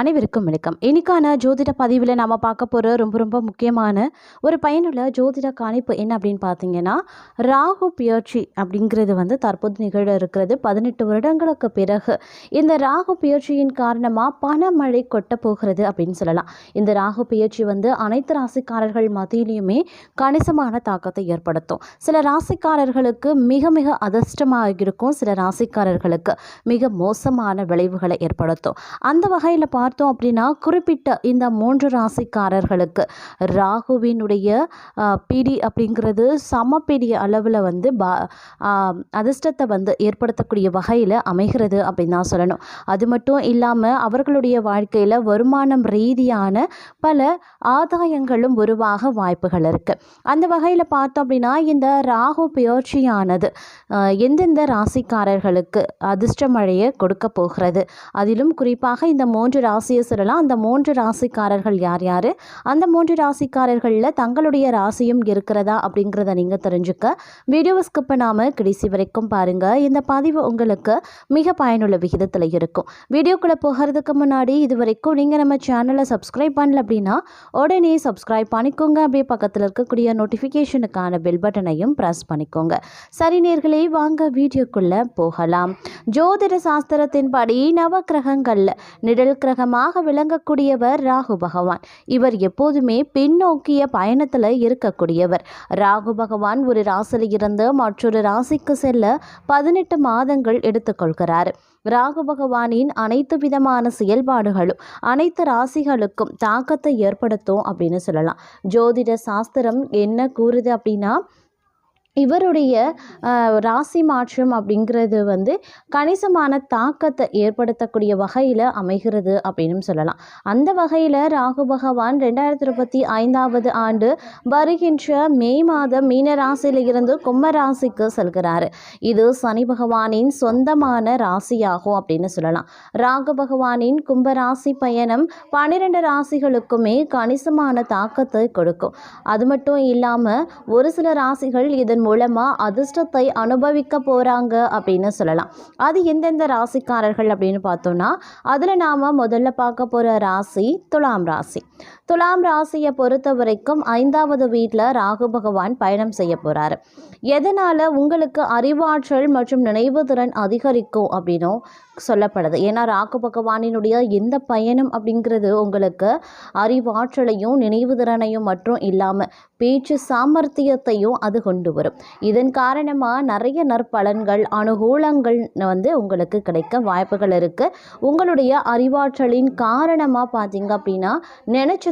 அனைவருக்கும் வணக்கம். இன்னைக்கான ஜோதிட பதிவில் நம்ம பார்க்க போகிற ரொம்ப ரொம்ப முக்கியமான ஒரு பயனுள்ள ஜோதிட கணிப்பு என்ன அப்படின்னு பார்த்தீங்கன்னா ராகு பியர்ச்சி அப்படிங்கிறது வந்து தற்போது நிகழ இருக்கிறது. பதினெட்டு வருடங்களுக்கு பிறகு இந்த ராகு பியர்ச்சியின் காரணமாக பணமழை கொட்ட போகிறது அப்படின்னு சொல்லலாம். இந்த ராகு பியர்ச்சி வந்து அனைத்து ராசிக்காரர்கள் மத்தியிலையுமே கணிசமான தாக்கத்தை ஏற்படுத்தும். சில ராசிக்காரர்களுக்கு மிக மிக அதிர்ஷ்டமாக இருக்கும் சில ராசிக்காரர்களுக்கு மிக மோசமான விளைவுகளை ஏற்படுத்தும். அந்த வகையில் பார்த்தோம் அப்படின்னா குறிப்பிட்ட இந்த மூன்று ராசிக்காரர்களுக்கு ராகுவினுடைய பிடி அப்படிங்கிறது சம பிடி அளவில் வந்து பா அதிர்ஷ்டத்தை வந்து ஏற்படுத்தக்கூடிய வகையில் அமைகிறது அப்படின்னு தான் சொல்லணும். அது மட்டும் இல்லாமல் அவர்களுடைய வாழ்க்கையில் வருமானம் ரீதியான பல ஆதாயங்களும் உருவாக வாய்ப்புகள் இருக்குது அந்த வகையில் பார்த்தோம் அப்படின்னா இந்த ராகு பயிற்சியானது எந்தெந்த ராசிக்காரர்களுக்கு அதிர்ஷ்ட மழையை கொடுக்க போகிறது? அதிலும் குறிப்பாக இந்த மூன்று ராசியை சொல்லலாம். அந்த மூன்று ராசிக்காரர்கள் யார் யார்? அந்த மூன்று ராசிக்காரர்களில் தங்களுடைய ராசியும் இருக்கிறதா அப்படிங்கிறத நீங்கள் தெரிஞ்சுக்க. வீடியோவை ஸ்கிப் பண்ணாமல் கடைசி வரைக்கும் பாருங்கள் இந்த பதிவு உங்களுக்கு மிக பயனுள்ள விகிதத்தில் இருக்கும். வீடியோக்குள்ளே போகிறதுக்கு முன்னாடி இது வரைக்கும் நீங்கள் நம்ம சேனலை சப்ஸ்கிரைப் பண்ணல அப்படின்னா உடனே சப்ஸ்கிரைப் பண்ணிக்கோங்க. அப்படியே பக்கத்தில் இருக்கக்கூடிய நோட்டிஃபிகேஷனுக்கான பெல் பட்டனையும் ப்ரெஸ் பண்ணிக்கோங்க. சரி நேர்களே வாங்க வீடியோக்குள்ளே போகலாம். ஜோதிட சாஸ்திரத்தின்படி நவக்கிரகங்களில் நிழல் கிரகமாக விளங்கக்கூடியவர் ராகு பகவான். இவர் எப்போதுமே பின்னோக்கிய பயணத்தில் இருக்கக்கூடியவர். ராகு பகவான் ஒரு ராசியில் இருந்து மற்றொரு ராசிக்கு செல்ல பதினெட்டு மாதங்கள் எடுத்துக்கொள்கிறார். ராகு பகவானின் அனைத்து விதமான செயல்பாடுகளும் அனைத்து ராசிகளுக்கும் தாக்கத்தை ஏற்படுத்தும் அப்படின்னு சொல்லலாம். ஜோதிட சாஸ்திரம் என்ன கூறுது அப்படின்னா இவருடைய ராசி மாற்றம் அப்படிங்கிறது வந்து கணிசமான தாக்கத்தை ஏற்படுத்தக்கூடிய வகையில் அமைகிறது அப்படின்னு சொல்லலாம். அந்த வகையில் ராகு பகவான் ரெண்டாயிரத்தி இருபத்தி ஐந்தாவது ஆண்டு வருகின்ற மே மாதம் மீன ராசியில் இருந்து கும்ப ராசிக்கு செல்கிறாரு. இது சனி பகவானின் சொந்தமான ராசியாகும் அப்படின்னு சொல்லலாம். ராகு பகவானின் கும்ப ராசி பயணம் பன்னிரெண்டு ராசிகளுக்குமே கணிசமான தாக்கத்தை கொடுக்கும். அது மட்டும் இல்லாமல் ஒரு சில ராசிகள் இதன் மூலமாக அதிர்ஷ்டத்தை அனுபவிக்க போகிறாங்க அப்படின்னு சொல்லலாம். அது எந்தெந்த ராசிக்காரர்கள் அப்படின்னு பார்த்தோம்னா அதில் நாம் முதல்ல பார்க்க போகிற ராசி துலாம் ராசி. துலாம் ராசியை பொறுத்த வரைக்கும் ஐந்தாவது வீட்டில் ராகு பகவான் பயணம் செய்ய போகிறாரு எதனால் உங்களுக்கு அறிவாற்றல் மற்றும் நினைவு திறன் அதிகரிக்கும் அப்படின்னும் சொல்லப்படுது. ஏன்னா ராகு பகவானினுடைய எந்த பயணம் அப்படிங்கிறது உங்களுக்கு அறிவாற்றலையும் நினைவு திறனையும் மற்றும் இல்லாமல் பேச்சு சாமர்த்தியத்தையும் அது கொண்டு வரும். இதன் காரணமாக நிறைய நற்பலன்கள் அனுகூலங்கள் வந்து உங்களுக்கு கிடைக்க வாய்ப்புகள் இருக்குது உங்களுடைய அறிவாற்றலின் காரணமாக பார்த்தீங்க அப்படின்னா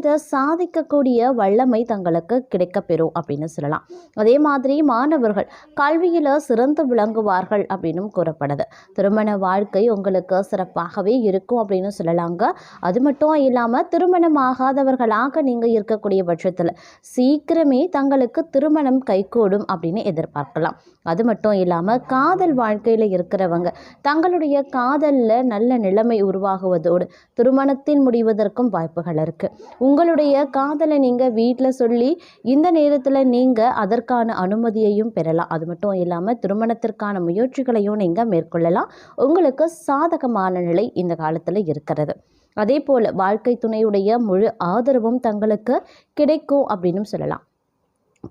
நினச்சதை சாதிக்கக்கூடிய வல்லமை தங்களுக்கு கிடைக்கப்பெறும் அப்படின்னு சொல்லலாம். அதே மாதிரி மாணவர்கள் கல்வியில் சிறந்து விளங்குவார்கள் அப்படின்னும் கூறப்படுது. திருமண வாழ்க்கை உங்களுக்கு சிறப்பாகவே இருக்கும் அப்படின்னு சொல்லலாங்க. அது மட்டும் இல்லாமல் திருமணம் ஆகாதவர்களாக நீங்கள் இருக்கக்கூடிய பட்சத்தில் சீக்கிரமே தங்களுக்கு திருமணம் கைகூடும் அப்படின்னு எதிர்பார்க்கலாம். அது மட்டும் இல்லாமல் காதல் வாழ்க்கையில் இருக்கிறவங்க தங்களுடைய காதலில் நல்ல நிலைமை உருவாகுவதோடு திருமணத்தின் முடிவதற்கும் வாய்ப்புகள் இருக்குது உங்களுடைய காதலை நீங்கள் வீட்டில் சொல்லி இந்த நேரத்தில் நீங்கள் அதற்கான அனுமதியையும் பெறலாம். அது மட்டும் இல்லாமல் திருமணத்திற்கான முயற்சிகளையும் நீங்கள் மேற்கொள்ளலாம். உங்களுக்கு சாதகமான நிலை இந்த காலத்தில் இருக்கிறது. அதே போல் வாழ்க்கை துணையுடைய முழு ஆதரவும் தங்களுக்கு கிடைக்கும் அப்படின்னு சொல்லலாம்.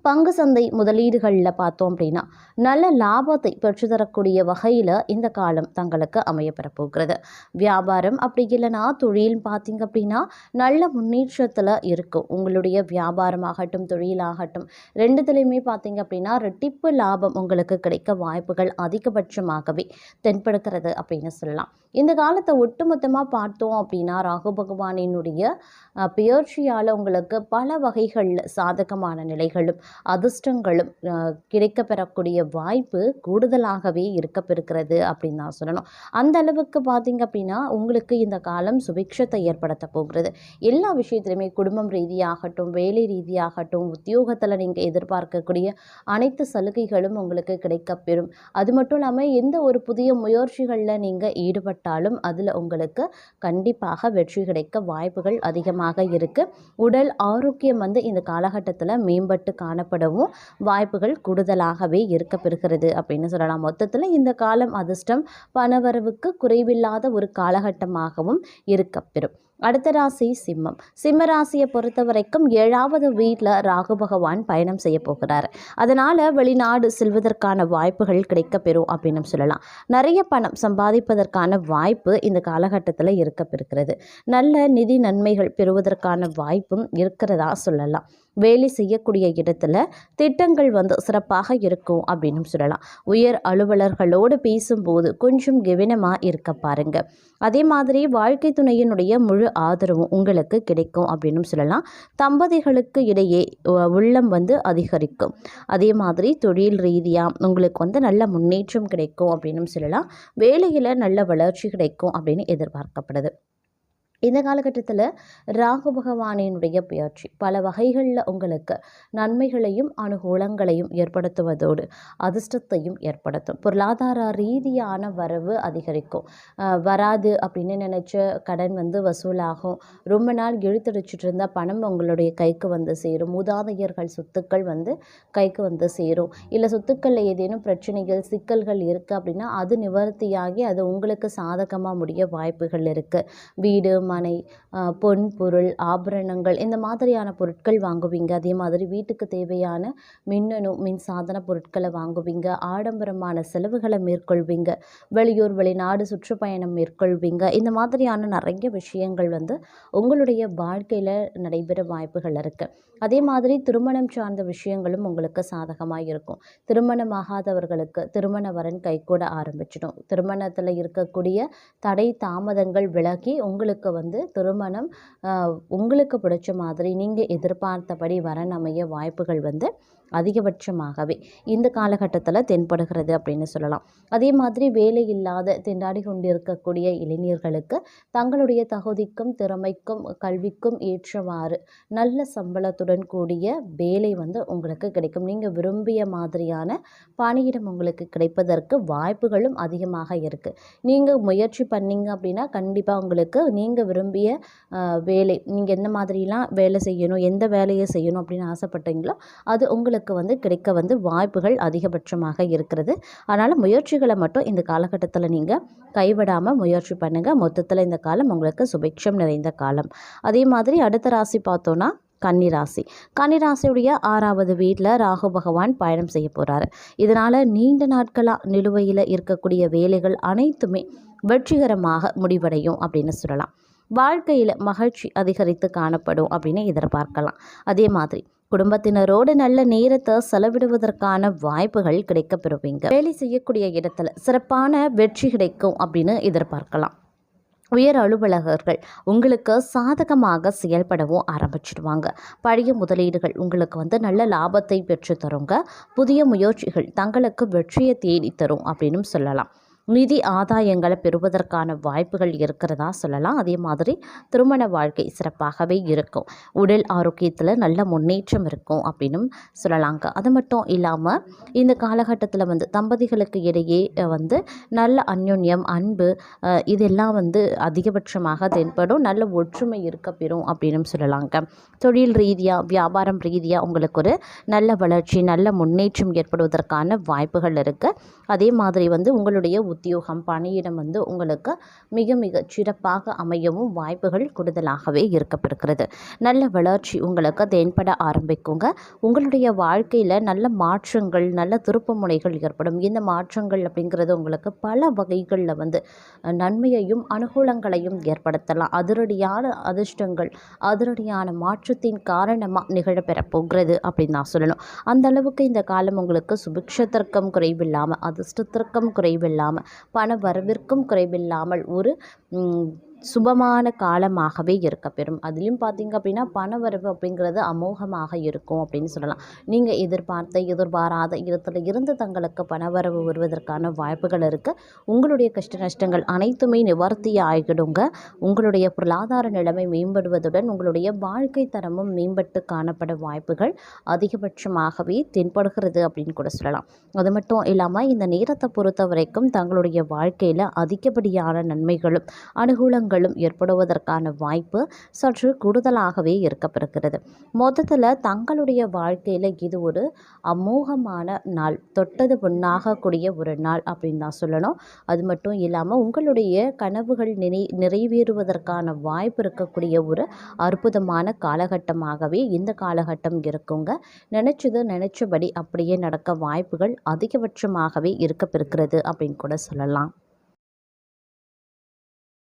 பங்கு சந்தை முதலீடுகளில் பார்த்தோம் அப்படின்னா நல்ல லாபத்தை பெற்றுத்தரக்கூடிய வகையில் இந்த காலம் தங்களுக்கு அமையப்பெறப் போகிறது. வியாபாரம் அப்படி இல்லைன்னா தொழில் பார்த்தீங்க அப்படின்னா நல்ல முன்னேற்றத்தில் இருக்கும். உங்களுடைய வியாபாரமாகட்டும் தொழிலாகட்டும் ரெண்டுத்துலேயுமே பார்த்தீங்க அப்படின்னா ரெட்டிப்பு லாபம் உங்களுக்கு கிடைக்க வாய்ப்புகள் அதிகபட்சமாகவே தென்படுகிறது அப்படின்னு சொல்லலாம். இந்த காலத்தை ஒட்டுமொத்தமாக பார்த்தோம் அப்படின்னா ராகு பகவானினுடைய பெயர்ச்சியால் உங்களுக்கு பல வகைகளில் சாதகமான நிலைகளும் அதிர்ஷ்டங்களும் கிடைக்கப்பெறக்கூடிய பெறக்கூடிய வாய்ப்பு கூடுதலாகவே இருக்கப்பெறுகிறது அப்படின்னு நான் சொல்லணும். அந்த அளவுக்கு பார்த்தீங்க அப்படின்னா உங்களுக்கு இந்த காலம் சுபிக்ஷத்தை ஏற்படுத்த போகிறது. எல்லா விஷயத்துலையுமே குடும்பம் ரீதியாகட்டும் வேலை ரீதியாகட்டும் உத்தியோகத்தில் நீங்கள் எதிர்பார்க்கக்கூடிய அனைத்து சலுகைகளும் உங்களுக்கு கிடைக்கப்பெறும். அது மட்டும் இல்லாமல் எந்த ஒரு புதிய முயற்சிகளில் நீங்கள் ஈடுபட்டாலும் அதில் உங்களுக்கு கண்டிப்பாக வெற்றி கிடைக்க வாய்ப்புகள் அதிகமாக இருக்குது உடல் ஆரோக்கியம் வந்து இந்த காலகட்டத்தில் மேம்பட்டு காணப்படவும் வாய்ப்புகள் கூடுதலாகவே இருக்கப்பெறுகிறது. அப்படின்னு சொல்லலாம். மொத்தத்தில் இந்த காலம் அதிர்ஷ்டம் பணவரவுக்கு குறைவில்லாத ஒரு காலகட்டமாகவும் இருக்கப்பெறும். அடுத்த ராசி சிம்மம். சிம்ம ராசியை பொறுத்த வரைக்கும் ஏழாவது வீட்டில் ராகு பகவான் பயணம் செய்ய போகிறார். அதனால் வெளிநாடு செல்வதற்கான வாய்ப்புகள் கிடைக்கப்பெறும் அப்படின்னு சொல்லலாம். நிறைய பணம் சம்பாதிப்பதற்கான வாய்ப்பு இந்த காலகட்டத்தில் இருக்கப்பெறுகிறது. நல்ல நிதி நன்மைகள் பெறுவதற்கான வாய்ப்பும் இருக்கிறதா சொல்லலாம். வேலை செய்யக்கூடிய இடத்துல திட்டங்கள் வந்து சிறப்பாக இருக்கும் அப்படின்னு சொல்லலாம். உயர் அலுவலர்களோடு பேசும்போது கொஞ்சம் கவனமாக இருக்க பாருங்க. அதே மாதிரி வாழ்க்கை துணையினுடைய முழு ஆதரவும் உங்களுக்கு கிடைக்கும் அப்படின்னு சொல்லலாம். தம்பதிகளுக்கு இடையே உள்ளம் வந்து அதிகரிக்கும். அதே மாதிரி தொழில் ரீதியாக உங்களுக்கு வந்து நல்ல முன்னேற்றம் கிடைக்கும் அப்படின்னு சொல்லலாம். வேலையில் நல்ல வளர்ச்சி கிடைக்கும் அப்படின்னு எதிர்பார்க்கப்படுது. இந்த காலகட்டத்தில் ராகு பகவானினுடைய பயிற்சி பல வகைகளில் உங்களுக்கு நன்மைகளையும் அனுகூலங்களையும் ஏற்படுத்துவதோடு அதிர்ஷ்டத்தையும் ஏற்படுத்தும். பொருளாதார ரீதியான வரவு அதிகரிக்கும். வராது அப்படின்னு நினச்ச கடன் வந்து வசூலாகும். ரொம்ப நாள் இழுத்தடிச்சிட்டு இருந்த பணம் உங்களுடைய கைக்கு வந்து சேரும். மூதாதையர்கள் சொத்துக்கள் வந்து கைக்கு வந்து சேரும். இல்லை சொத்துக்களில் ஏதேனும் பிரச்சனைகள் சிக்கல்கள் இருக்குது அப்படின்னா அது நிவர்த்தியாகி அது உங்களுக்கு சாதகமாக முடிய வாய்ப்புகள் இருக்குது வீடு மனை பொன் பொருள் ஆபரணங்கள் இந்த மாதிரியான பொருட்கள் வாங்குவீங்க. அதே மாதிரி வீட்டுக்கு தேவையான மின்னணு மின் சாதன பொருட்களை வாங்குவீங்க. ஆடம்பரமான செலவுகளை மேற்கொள்வீங்க. வெளியூர் வெளிநாடு சுற்றுப்பயணம் மேற்கொள்வீங்க. இந்த மாதிரியான நிறைய விஷயங்கள் வந்து உங்களுடைய வாழ்க்கையில் நடைபெற வாய்ப்புகள் இருக்குது அதே மாதிரி திருமணம் சார்ந்த விஷயங்களும் உங்களுக்கு சாதகமாக இருக்கும். திருமணமாகாதவர்களுக்கு திருமண வரன் கைகூட ஆரம்பிச்சிடும். திருமணத்தில் இருக்கக்கூடிய தடை தாமதங்கள் விலகி உங்களுக்கு வந்து வந்து திருமணம் உங்களுக்கு பிடிச்ச மாதிரி நீங்கள் எதிர்பார்த்தபடி வரன் அமைய வாய்ப்புகள் வந்து அதிகபட்சமாகவே இந்த காலகட்டத்தில் தென்படுகிறது அப்படின்னு சொல்லலாம். அதே மாதிரி வேலை இல்லாத திண்டாடி கொண்டிருக்கக்கூடிய இளைஞர்களுக்கு தங்களுடைய தகுதிக்கும் திறமைக்கும் கல்விக்கும் ஏற்றவாறு நல்ல சம்பளத்துடன் கூடிய வேலை வந்து உங்களுக்கு கிடைக்கும். நீங்கள் விரும்பிய மாதிரியான பணியிடம் உங்களுக்கு கிடைப்பதற்கு வாய்ப்புகளும் அதிகமாக இருக்குது நீங்கள் முயற்சி பண்ணீங்க அப்படின்னா கண்டிப்பாக உங்களுக்கு நீங்கள் விரும்பிய வேலை. நீங்கள் எந்த மாதிரிலாம் வேலை செய்யணும் எந்த வேலையை செய்யணும் அப்படின்னு ஆசைப்பட்டீங்களோ அது உங்களுக்கு வந்து கிடைக்க வந்து வாய்ப்புகள் அதிகபட்சமாக இருக்கிறது. அதனால் முயற்சிகளை மட்டும் இந்த காலகட்டத்தில் நீங்கள் கைவிடாமல் முயற்சி பண்ணுங்கள் மொத்தத்தில் இந்த காலம் உங்களுக்கு சுபிக்ஷம் நிறைந்த காலம். அதே மாதிரி அடுத்த ராசி பார்த்தோன்னா கன்னிராசி கன்னிராசியுடைய ஆறாவது வீட்டில் ராகு பகவான் பயணம் செய்ய போகிறாரு இதனால் நீண்ட நாட்களாக நிலுவையில் இருக்கக்கூடிய வேலைகள் அனைத்துமே வெற்றிகரமாக முடிவடையும் அப்படின்னு சொல்லலாம். வாழ்க்கையில் மகிழ்ச்சி அதிகரித்து காணப்படும் அப்படின்னு எதிர்பார்க்கலாம் அதே மாதிரி குடும்பத்தினரோடு நல்ல நேரத்தை செலவிடுவதற்கான வாய்ப்புகள் கிடைக்க பெறுவீங்க வேலை செய்யக்கூடிய இடத்துல சிறப்பான வெற்றி கிடைக்கும் அப்படின்னு எதிர்பார்க்கலாம் உயர் அலுவலகர்கள் உங்களுக்கு சாதகமாக செயல்படவும் ஆரம்பிச்சிடுவாங்க பழைய முதலீடுகள் உங்களுக்கு வந்து நல்ல லாபத்தை பெற்று தருங்க. புதிய முயற்சிகள் தங்களுக்கு வெற்றியை தேடி தரும் அப்படின்னும் சொல்லலாம். நிதி ஆதாயங்களை பெறுவதற்கான வாய்ப்புகள் இருக்கிறதா சொல்லலாம். அதே மாதிரி திருமண வாழ்க்கை சிறப்பாகவே இருக்கும். உடல் ஆரோக்கியத்தில் நல்ல முன்னேற்றம் இருக்கும் அப்படின்னும் சொல்லலாங்க. அது மட்டும் இல்லாமல் இந்த காலகட்டத்தில் வந்து தம்பதிகளுக்கு இடையே வந்து நல்ல அந்யோன்யம் அன்பு இதெல்லாம் வந்து அதிகபட்சமாக தென்படும். நல்ல ஒற்றுமை இருக்க பெறும் அப்படின்னு சொல்லலாங்க. தொழில் ரீதியாக வியாபாரம் ரீதியாக உங்களுக்கு ஒரு நல்ல வளர்ச்சி நல்ல முன்னேற்றம் ஏற்படுவதற்கான வாய்ப்புகள் இருக்குது அதே மாதிரி வந்து உங்களுடைய உத்தியோகம் பணியிடம் வந்து உங்களுக்கு மிக மிக சிறப்பாக அமையவும் வாய்ப்புகள் கூடுதலாகவே இருக்கப்படுகிறது நல்ல வளர்ச்சி உங்களுக்கு தென்பட ஆரம்பிக்குங்க. உங்களுடைய வாழ்க்கையில் நல்ல மாற்றங்கள் நல்ல திருப்புமுனைகள் ஏற்படும். இந்த மாற்றங்கள் அப்படிங்கிறது உங்களுக்கு பல வகைகளில் வந்து நன்மையையும் அனுகூலங்களையும் ஏற்படுத்தலாம். அதிரடியான அதிர்ஷ்டங்கள் அதிரடியான மாற்றத்தின் காரணமாக நிகழப்பெறப் போகிறது அப்படின்னு நான் சொல்லணும். அந்த அளவுக்கு இந்த காலம் உங்களுக்கு சுபிக்ஷத்திற்கும் குறைவில்லாமல் அதிர்ஷ்டத்திற்கும் குறைவில்லாமல் பண வரவிற்கும் குறைவில்லாமல் ஒரு சுபமான காலமாகவே இருக்கப்பெறும். அதுலேயும் பார்த்தீங்க அப்படின்னா பணவரவு அப்படிங்கிறது அமோகமாக இருக்கும் அப்படின்னு சொல்லலாம். நீங்கள் எதிர்பார்த்த எதிர்பாராத இடத்துல இருந்து தங்களுக்கு பணவரவு வருவதற்கான வாய்ப்புகள் இருக்குது உங்களுடைய கஷ்ட நஷ்டங்கள் அனைத்துமே நிவர்த்தி ஆகிடுங்க. உங்களுடைய பொருளாதார நிலைமை மேம்படுவதுடன் உங்களுடைய வாழ்க்கை தரமும் மேம்பட்டு காணப்பட வாய்ப்புகள் அதிகபட்சமாகவே தென்படுகிறது அப்படின்னு கூட சொல்லலாம். அது மட்டும் இல்லாமல் இந்த நேரத்தை பொறுத்த வரைக்கும் தங்களுடைய வாழ்க்கையில் அதிகப்படியான நன்மைகளும் அனுகூலங்களும் மாற்றங்களும் ஏற்படுவதற்கான வாய்ப்பு சற்று கூடுதலாகவே இருக்கப்பெறுகிறது. மொத்தத்தில் தங்களுடைய வாழ்க்கையில் இது ஒரு அமோகமான நாள் தொட்டது பொண்ணாகக்கூடிய ஒரு நாள் அப்படின்னு தான் சொல்லணும். அது மட்டும் இல்லாமல் உங்களுடைய கனவுகள் நினை நிறைவேறுவதற்கான வாய்ப்பு இருக்கக்கூடிய ஒரு அற்புதமான காலகட்டமாகவே இந்த காலகட்டம் இருக்குங்க. நினச்சது நினச்சபடி அப்படியே நடக்க வாய்ப்புகள் அதிகபட்சமாகவே இருக்கப்பெறுகிறது அப்படின்னு கூட சொல்லலாம்.